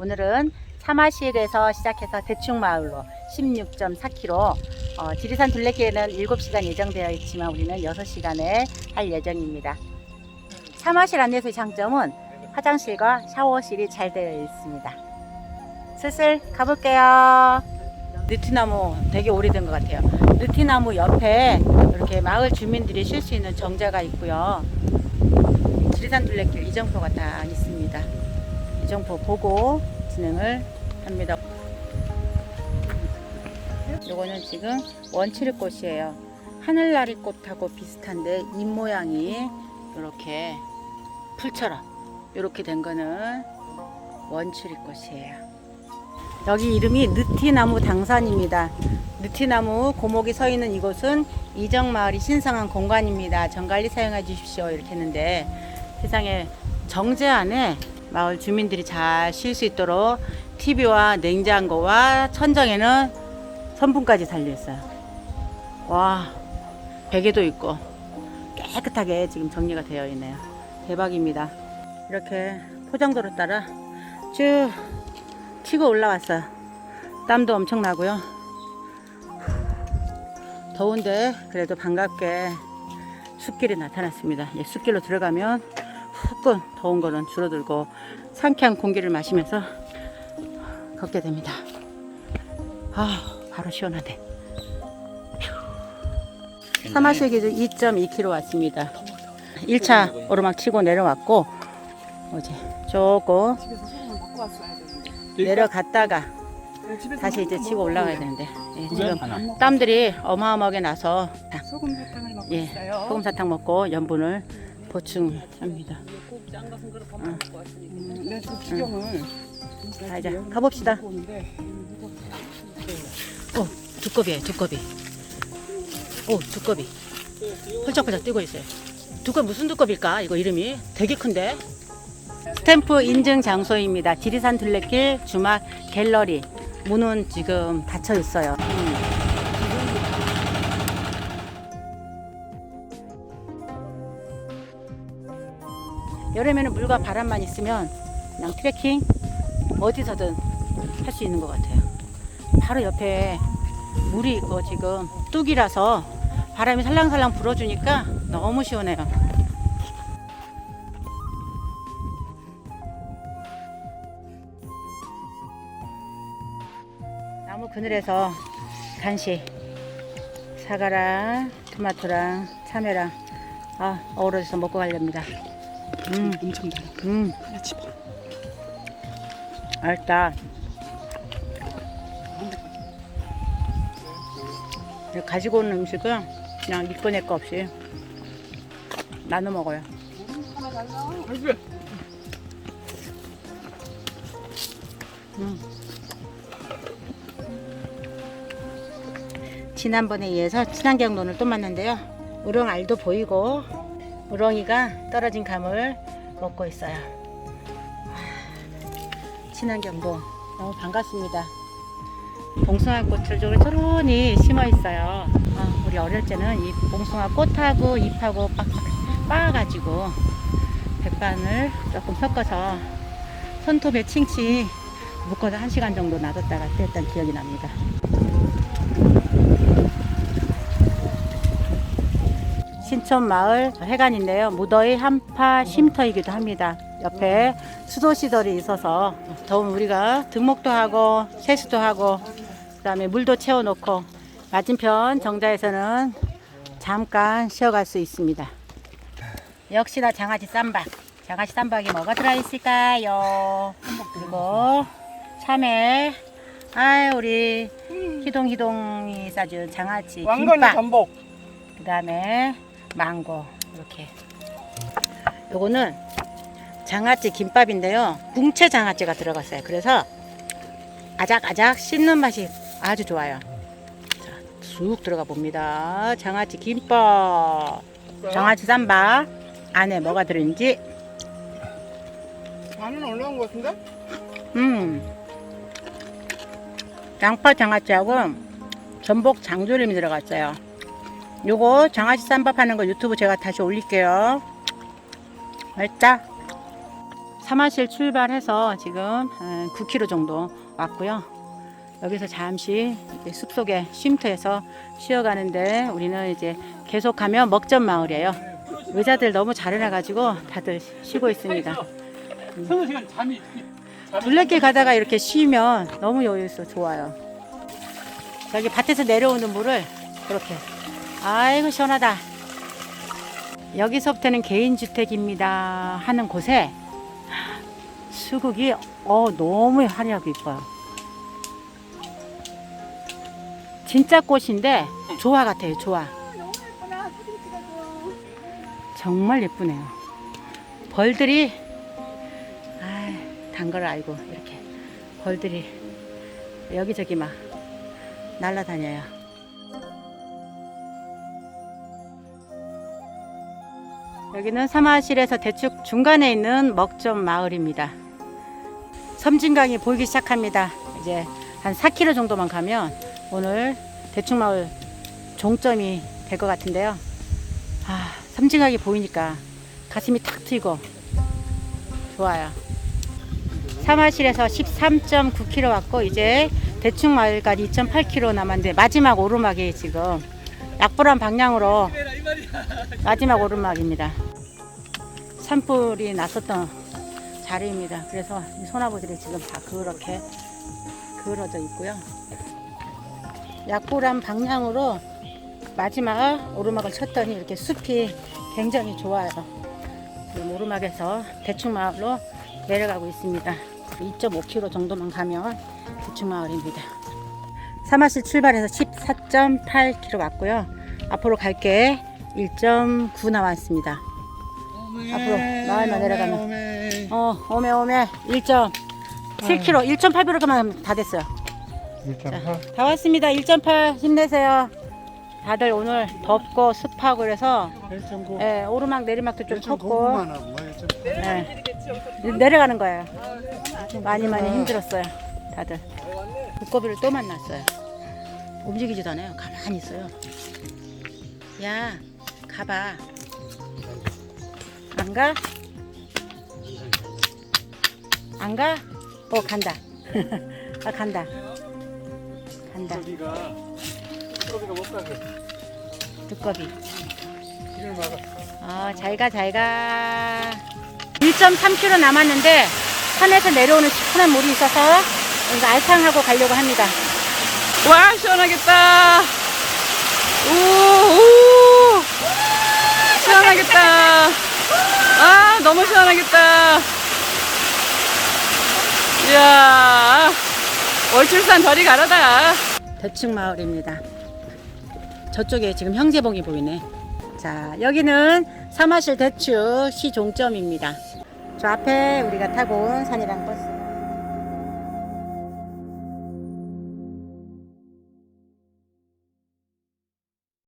오늘은 사마실에서 시작해서 대충마을로 16.4km 어, 지리산 둘레길에는 7시간 예정되어 있지만 우리는 6시간에 할 예정입니다. 사마실 안내소의 장점은 화장실과 샤워실이 잘 되어 있습니다. 슬슬 가볼게요. 느티나무 되게 오래된 것 같아요. 느티나무 옆에 이렇게 마을 주민들이 쉴 수 있는 정자가 있고요. 지리산 둘레길 이정표가 딱 있습니다. 이정표 보고 진행을 합니다. 요거는 지금 원치리꽃이에요. 하늘나리 꽃하고 비슷한데 잎 모양이 이렇게 풀처럼 이렇게 된 거는 원치리꽃이에요. 여기 이름이 느티나무 당산입니다. 느티나무 고목이 서 있는 이곳은 이정마을이 신성한 공간입니다. 정관리 사용해 주십시오. 이렇게 했는데 세상에 정제 안에 마을 주민들이 잘 쉴 수 있도록 TV와 냉장고와 천정에는 선풍까지 달려 있어요. 와, 베개도 있고 깨끗하게 지금 정리가 되어 있네요. 대박입니다. 이렇게 포장도로 따라 쭉 치고 올라왔어요. 땀도 엄청 나고요. 더운데 그래도 반갑게 숲길이 나타났습니다. 예, 숲길로 들어가면 후끈 더운 거는 줄어들고 상쾌한 공기를 마시면서 걷게 됩니다. 아, 바로 시원하네. 사마실 기준 2.2km 왔습니다. 1차 오르막 치고 내려왔고 어제 조금 되는데 내려갔다가 네, 다시 이제 치고 먹고 올라가야 되는데 예, 두 지금 땀들이 어마어마하게 나서 다, 소금 사탕을 먹고 예, 있어요. 소금 사탕 먹고 염분을 보충 합니다. 저 구경을 자, 이제 가봅시다. 오, 두꺼비예요, 두꺼비. 오, 두꺼비. 펄쩍펄쩍 뛰고 있어요. 두꺼비 무슨 두꺼비일까? 이거 이름이 되게 큰데. 스탬프 인증 장소입니다. 지리산 둘레길 주막 갤러리. 문은 지금 닫혀 있어요. 음. 여름에는 물과 바람만 있으면 그냥 트레킹 어디서든 할 수 있는 것 같아요. 바로 옆에 물이 있고 지금 뚝이라서 바람이 살랑살랑 불어주니까 너무 시원해요. 나무 그늘에서 간식 사과랑 토마토랑 참외랑 아 어우러져서 먹고 가렵니다. 음, 엄청 달아. 음, 하나 집어. 알다. 가지고 온 음식은 그냥 니꺼 내꺼 없이 나눠 먹어요. 음. 지난번에 이어서 친환경론을 또 만났는데요. 우렁알도 보이고 우렁이가 떨어진 감을 먹고 있어요. 아, 친환경도 너무 반갑습니다. 봉숭아 꽃을 조르니 심어 있어요. 아, 우리 어릴 때는 이 봉숭아 꽃하고 잎하고 빡빡 빻아가지고 백반을 조금 섞어서 손톱에 칭칭 묶어서 한 시간 정도 놔뒀다가 뺐던 기억이 납니다. 신촌 마을 해관인데요. 무더위 한파 쉼터이기도 합니다. 옆에 수도 시설이 있어서 더운 우리가 등목도 하고 세수도 하고 그다음에 물도 채워놓고 맞은편 정자에서는 잠깐 쉬어갈 수 있습니다. 역시나 장아찌 쌈박. 장아찌 쌈박에 뭐가 들어있을까요? 그리고 참외. 아 우리 희동희동이 싸준 장아찌 왕건이 김밥. 전복. 그 다음에 망고 이렇게. 요거는 장아찌 김밥인데요. 뭉채 장아찌가 들어갔어요. 그래서 아작아작 씹는 맛이 아주 좋아요. 자, 쑥 들어가 봅니다. 장아찌 김밥. 장아찌 쌈밥 안에 뭐가 들어있는지. 반은 올라온 것 같은데? 음. 양파 장아찌하고 전복 장조림이 들어갔어요 요거 장아찌 쌈밥 하는 거 유튜브 제가 다시 올릴게요 맛있다 사마실 출발해서 지금 한 9km 정도 왔고요. 여기서 잠시 숲속에 쉼터에서 쉬어가는데 우리는 이제 계속 가면 먹점 마을이에요. 의자들 너무 잘 해놔가지고 다들 쉬고 있습니다. 서너 시간 잠이 둘레길 가다가 이렇게 쉬면 너무 여유 있어 좋아요. 여기 밭에서 내려오는 물을 그렇게 아이고 시원하다. 여기서부터는 개인 주택입니다 하는 곳에 수국이 어 너무 화려하고 이뻐요. 진짜 꽃인데 조화 같아요 조화. 정말 예쁘네요. 벌들이 아, 단걸 알고 이렇게 벌들이 여기저기 막 날아다녀요. 여기는 사마실에서 대충 중간에 있는 먹점 마을입니다. 섬진강이 보이기 시작합니다. 이제 한 4km 정도만 가면 오늘 대충 마을 종점이 될 것 같은데요. 아, 섬진강이 보이니까 가슴이 탁 트이고 좋아요. 사마실에서 13.9km 왔고 이제 대충 마을까지 2.8km 남았는데 마지막 오르막이 지금 약불한 방향으로 마지막 오르막입니다. 산불이 났었던 자리입니다. 그래서 이 소나무들이 지금 다 그렇게 그을어져 있고요. 약불한 방향으로 마지막 오르막을 쳤더니 이렇게 숲이 굉장히 좋아요. 지금 오르막에서 대충 마을로 내려가고 있습니다. 2.5km 정도만 가면 대충 마을입니다. 사마실 출발해서 14.8km 왔고요. 앞으로 갈게 1.9 나왔습니다. 앞으로 마을만 내려가면 어 오메 오메 1.7km 1.8km만 다 됐어요. 다 왔습니다. 1.8 힘내세요. 다들 오늘 덥고 습하고 그래서 예, 오르막 내리막도 좀 컸고 예, 내려가는 거예요. 많이 많이 힘들었어요. 다들 두꺼비를 또 만났어요. 움직이지도 않아요. 가만히 있어요. 야, 가봐. 안 가? 안 가? 어, 간다. 아, 간다. 간다. 저기가 저기가 못 가게 두꺼비. 길을 막아 아, 잘 가, 잘 가. 1.3km 남았는데 산에서 내려오는 시원한 물이 있어서 이거 알탕하고 가려고 합니다. 와 시원하겠다. 오, 오 시원하겠다. 아 너무 시원하겠다. 이야 월출산 저리 가라다. 대충 마을입니다. 저쪽에 지금 형제봉이 보이네. 자, 여기는 사마실 대추 시 종점입니다. 저 앞에 우리가 타고 온 산이랑 버스